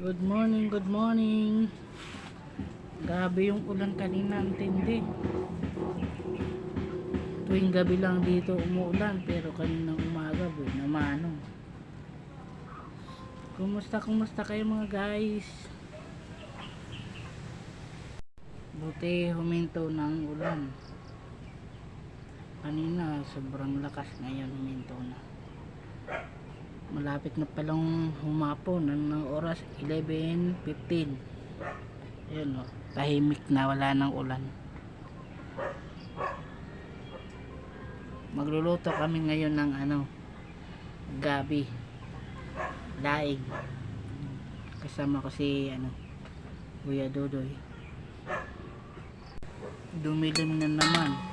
Good morning, good morning. Gabi yung ulan kanina, ang tindi. Tuwing gabi lang dito umuulan, pero kanina umaga, boy, namano. Kumusta, kumusta kayo mga guys? Buti huminto ng ulan. Kanina, sobrang lakas ngayon huminto na malapit na palang humapon. Ang oras? 11.15 yun o tahimik na wala ng ulan. Magluluto kami ngayon ng ano gabi. Daig. Kasama ko si ano Kuya Dodoy dumilim na naman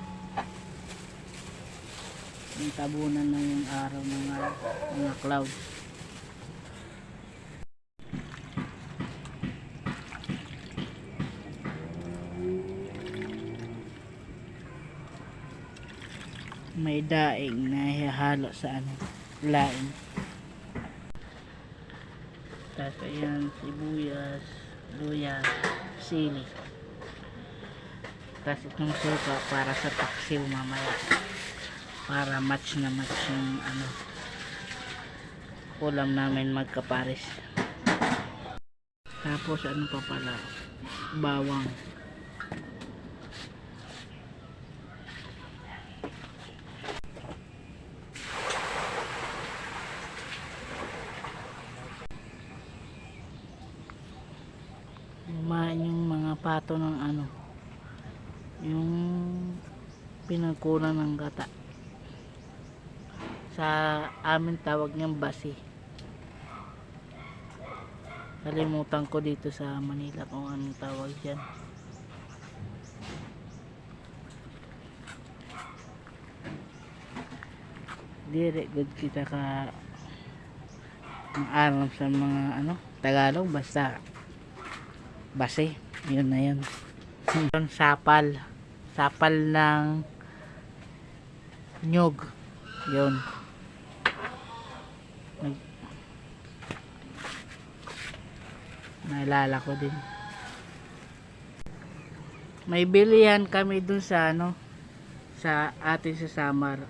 yung tabunan na yung araw ng mga, mga clouds may daing na hihalo sa ano laing. Tapos ayan sibuyas luya sili. Tapos itong suka para sa taksiw mamaya para match na match yung ano ulam namin magkapares tapos ano pa pala bawang. Lumain yung mga pato ng ano yung pinagkunan ng gata sa amin tawag niyang basi. Kalimutan ko dito sa Manila kung anong tawag dyan. Dire good kita ka ang alam sa mga ano Tagalog basta basi. Yun na yun. Yung sapal. Sapal ng nyog yun Nag- naalala ko din. May bilihan kami dun sa ano sa atin sa Samar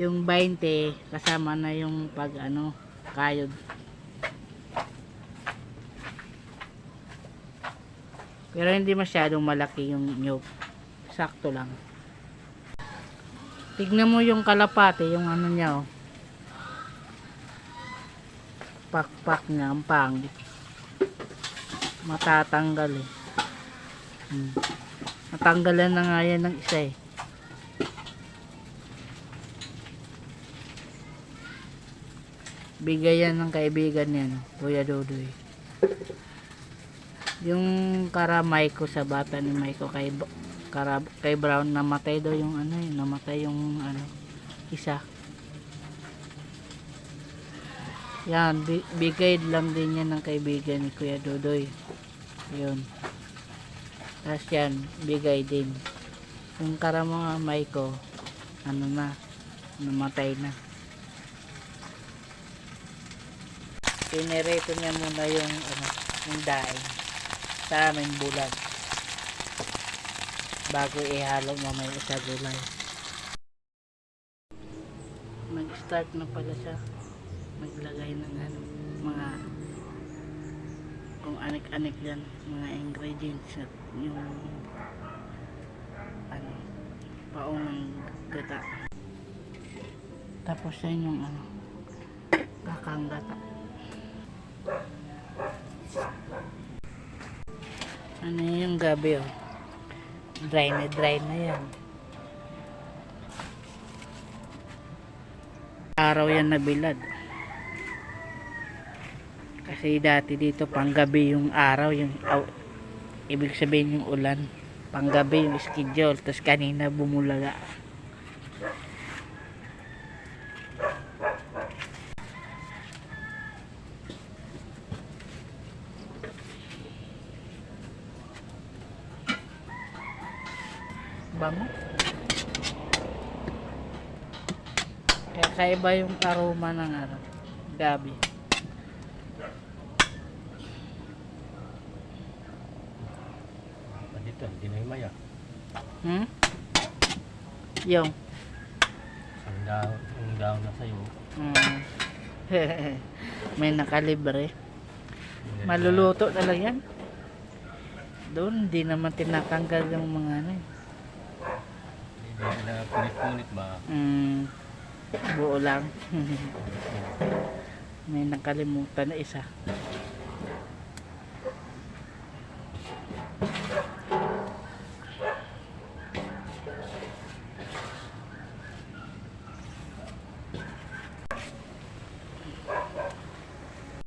yung 20 kasama na yung pag ano kayod. Pero hindi masyadong malaki yung nyug sakto lang. Tignan mo yung kalapate yung ano niya oh pakpak niya ang pangit. Matatanggal eh. Hmm. natanggalan na nga yan ng isa eh. Bigay yan ng kaibigan yan Kuya Dodoy yung karamay ko sa bata ni Michael kay kay Brown namatay daw yung ano yun namatay yung ano isa yan bi, bigay lang din yan ng kaibigan ni Kuya Dodoy yun. Tapos yan bigay din. Yung karamay ko ano na namatay na. Pinerito niya muna yung ano yung daing sa aming bulan bago ihalo mamaya sa gulay. Nag start na pala siya maglagay ng ano mga kung anik-anik yan mga ingredients at yung ano paong ng gata. Tapos yan yung ano kakang gata. Ano yung gabi oh? Dry na dry na yan. Araw yan nabilad kasi dati dito panggabi yung araw yung aw, ibig sabihin yung ulan. Panggabi yung schedule tapos kanina bumulaga. Bango. Kaya kaiba yung aroma ng ano gabi Ito, hindi na yung maya. Hmm? Yung. Isang daw, yung daw na sa'yo. Mm. May nakalibre. Hindi na- Maluluto talaga yan. Doon, hindi naman tinatanggal yung mga ano. eh. Hindi na punit-punit ba? Mm, buo lang. May nakalimutan na isa.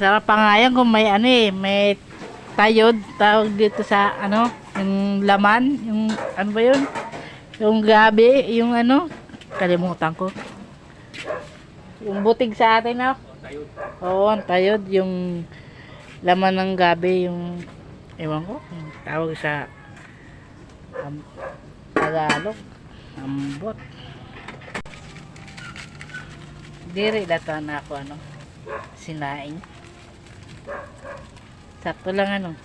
Sarap pa nga yan kung may ano eh, may tayod, tawag dito sa ano, yung laman, yung ano ba yun? Yung gabi, yung ano, kalimutan ko. Yung butig sa atin na. Tayo. Oo, tayod, yung laman ng gabi, yung, ewan ko, yung tawag sa um, Tagalog, ambot. Diri data na ako, ano, sinaing. Sakto lang, ano.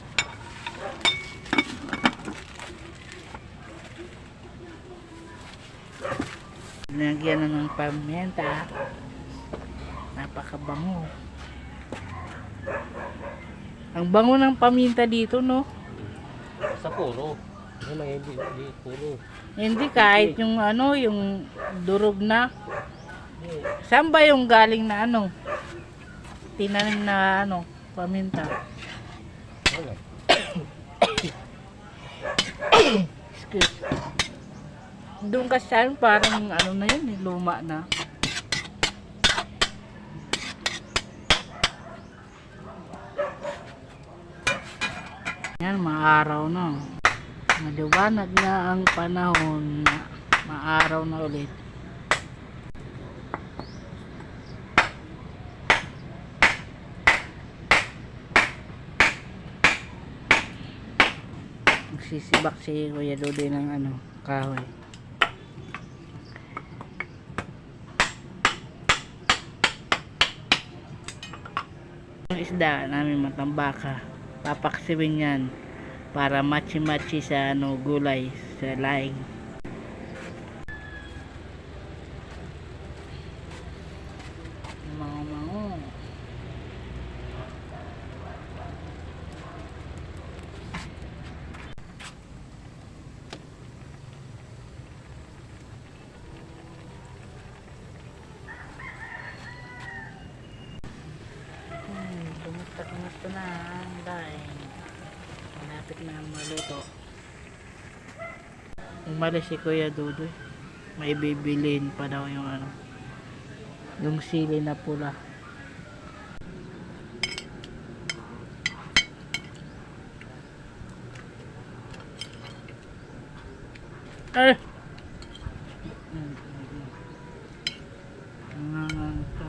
Nagyan na ng pamienta. Napakabango. Ang bango ng paminta dito, no? Sa puro. Hindi, hindi, puro. Hindi kahit yung ano, yung durog na. Saan ba yung galing na ano? Tinanim na ano, paminta. Excuse. Doon kasi saan parang ano na yun, eh, luma na. Yan, maaraw na. Maliwanag na ang panahon na maaraw na ulit. Magsisibak si Kuya Dudoy ng ano, kahoy. Yung isda namin matambaka. Papaksiwin yan para matchi-matchi sa ano, gulay sa laing. Mga mga Hmm, kumusta-kumusta na ang daing. Malapit na maluto. Umalis si Kuya Dudoy. May bibilin pa daw yung ano. Yung sili na pula. Eh! Hmm, hmm, hmm. Nanganganta.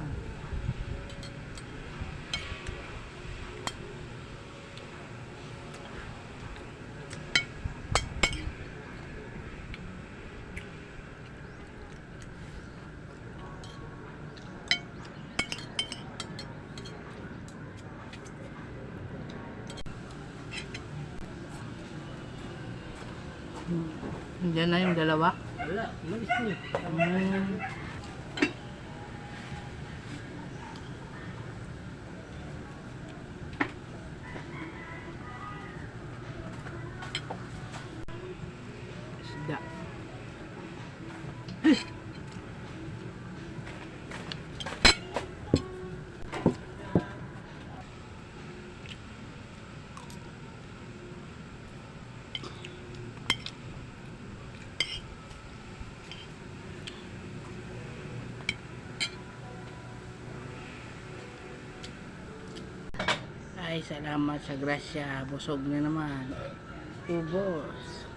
Diyan na yung dalawa. Wala. Umalis na eh. Isda. Ay, salamat sa grasya. Busog na naman. Ubos.